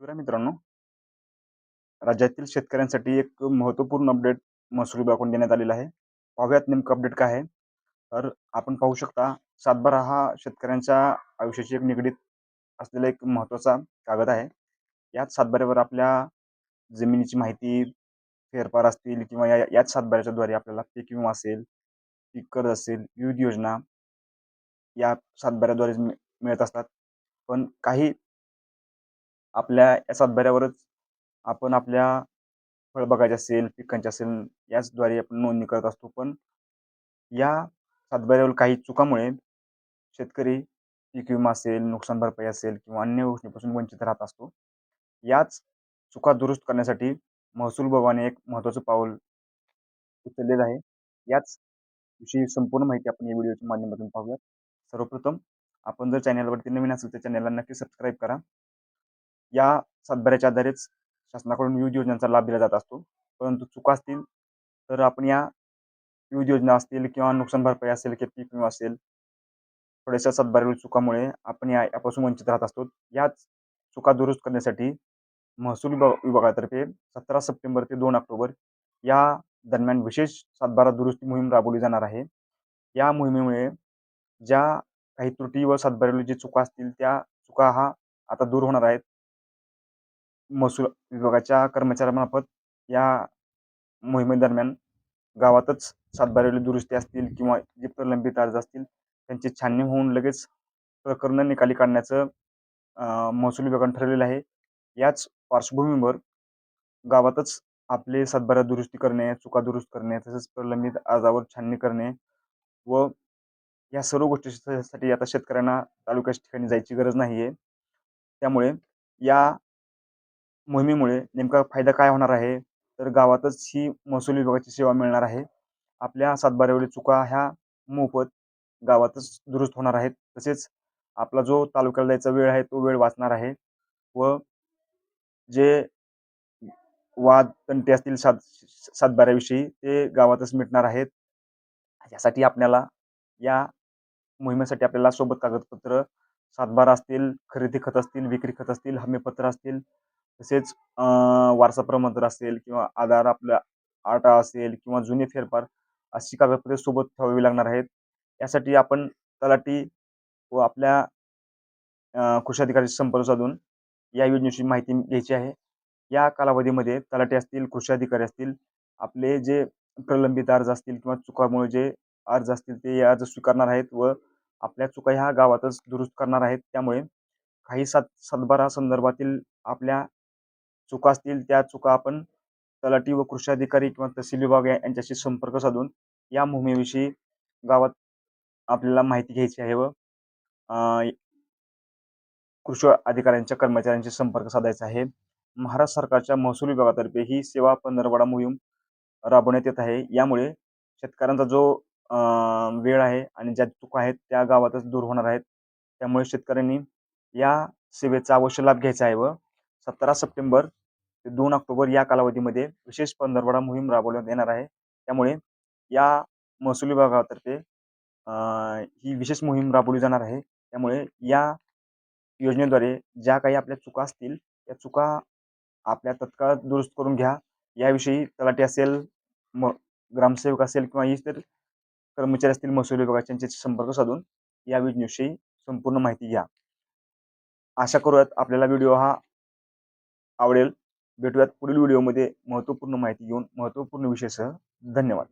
नमस्कार मित्रांनो. राज्यातील शेतकऱ्यांसाठी एक महत्त्वपूर्ण अपडेट महसूल विभागाकडून देण्यात आलेला आहे. पाहूयात नेमकं अपडेट काय आहे. तर आपण पाहू शकता सातबारा हा शेतकऱ्यांच्या आयुष्याशी एक निगडीत असलेला एक महत्त्वाचा कागद आहे. याच सातबाऱ्यावर आपल्या जमिनीची माहिती फेरफार असतील किंवा या याच सातबाऱ्याच्या द्वारे आपल्याला पीक विमा असेल पीक कर्ज असेल विविध योजना या सातबाऱ्याद्वारे मिळत असतात. पण काही आपल्या या सातबाऱ्यावरच आपण आपल्या फळबागाच्या असेल पिकांच्या असेल याचद्वारे आपण नोंदणी करत असतो. पण या सातबाऱ्यावर काही चुकामुळे शेतकरी पीक विमा असेल नुकसान भरपाई असेल किंवा अन्य गोष्टीपासून वंचित राहत असतो. याच चुका दुरुस्त करण्यासाठी महसूल विभागाने एक महत्त्वाचं पाऊल उचललेलं आहे. याच विषयी संपूर्ण माहिती आपण या व्हिडिओच्या माध्यमातून पाहूयात. सर्वप्रथम आपण जर चॅनलवरती नवीन असेल तर चॅनलला नक्की सबस्क्राईब करा. या सातबाऱ्याच्या आधारेच शासनाकडून विविध योजनांचा लाभ दिला जात असतो. परंतु चुका असतील तर आपण या विविध योजना असतील किंवा नुकसान भरपाई असेल किंवा पीक विमा असेल थोड्याशा सातबाऱ्यावरील चुकामुळे आपण या यापासून वंचित राहत असतो. याच चुका दुरुस्त करण्यासाठी महसूल विभागातर्फे सतरा सप्टेंबर ते दोन ऑक्टोबर या दरम्यान विशेष सातबारा दुरुस्ती मोहीम राबवली जाणार आहे. या मोहिमेमुळे ज्या काही त्रुटी व सातबाऱ्यावरील जी चुका असतील त्या चुका हा आता दूर होणार आहेत. महसूल विभागाच्या कर्मचाऱ्यांमार्फत या मोहिमेदरम्यान गावातच सातबाऱ्यावरील दुरुस्ती असतील किंवा जे प्रलंबित अर्ज असतील त्यांची छाननी होऊन लगेच प्रकरणं निकाली काढण्याचं महसूल विभागाने ठरलेलं आहे. याच पार्श्वभूमीवर गावातच आपले सातबारा दुरुस्ती करणे चुका दुरुस्त करणे तसेच प्रलंबित अर्जावर छाननी करणे व या सर्व गोष्टीसाठी आता शेतकऱ्यांना तालुक्याच्या ठिकाणी जायची गरज नाही आहे त्यामुळे या मोहिमेमुळे नेमका फायदा काय होणार आहे? तर गावातच ही महसूल विभागाची सेवा मिळणार आहे. आपल्या सातबाऱ्यावरील चुका ह्या मोफत गावातच दुरुस्त होणार आहेत. तसेच आपला जो तालुक्याला जायचा वेळ आहे तो वेळ वाचणार आहे व जे वाद तंटे असतील सात सातबाऱ्याविषयी ते गावातच मिटणार आहेत. यासाठी आपल्याला या मोहिमेसाठी आपल्याला सोबत कागदपत्र सातबारा असतील खरेदी खत असतील विक्री खत असतील हमीपत्र असतील तसेच वारसा प्रमाणपत्र असेल किंवा आधार आपला आटा असेल किंवा जुने फेरफार अशी कागदपत्रे सोबत ठेवावी लागणार आहेत. यासाठी आपण तलाठी व आपल्या कृषी अधिकाऱ्याशी संपर्क साधून या योजनेची माहिती घ्यायची आहे. या कालावधीमध्ये तलाठी असतील कृषी अधिकारी असतील आपले जे प्रलंबित अर्ज असतील किंवा चुकामुळे जे अर्ज असतील ते अर्ज स्वीकारणार आहेत व आपल्या चुका ह्या गावातच दुरुस्त करणार आहेत. त्यामुळे काही सात सातबारा संदर्भातील आपल्या चुका असतील त्या चुका आपण तलाठी व कृषी अधिकारी किंवा तहसील विभाग यांच्याशी संपर्क साधून या मोहिमेविषयी गावात आपल्याला माहिती घ्यायची आहे व कृषी अधिकाऱ्यांच्या कर्मचाऱ्यांशी संपर्क साधायचा आहे. महाराष्ट्र सरकारच्या महसूल विभागातर्फे ही सेवा पंधरवडा मोहीम राबवण्यात येत आहे. यामुळे शेतकऱ्यांचा जो वेळ आहे आणि ज्या चुका आहेत त्या गावातच दूर होणार आहेत. त्यामुळे शेतकऱ्यांनी या सेवेचा अवश्य लाभ घ्यायचा आहे व सतरा सप्टेंबर ते दोन ऑक्टोबर या कालावधीमध्ये विशेष पंधरवडा मोहीम राबवण्यात येणार आहे. त्यामुळे या महसूल विभागातर्फे ही विशेष मोहीम राबवली जाणार आहे. त्यामुळे या योजनेद्वारे ज्या काही आपल्या चुका असतील त्या चुका आपल्या तत्काळ दुरुस्त करून घ्या. याविषयी तलाठी असेल म ग्रामसेवक असेल किंवा इतर कर्मचारी असतील महसूल विभागाचे यांच्याशी संपर्क साधून या योजनेविषयी संपूर्ण माहिती घ्या. आशा करूयात आपल्याला व्हिडिओ हा आवडेल. भेटूयात पुढील व्हिडिओमध्ये. महत्त्वपूर्ण माहिती घेऊन महत्त्वपूर्ण विषयासह धन्यवाद.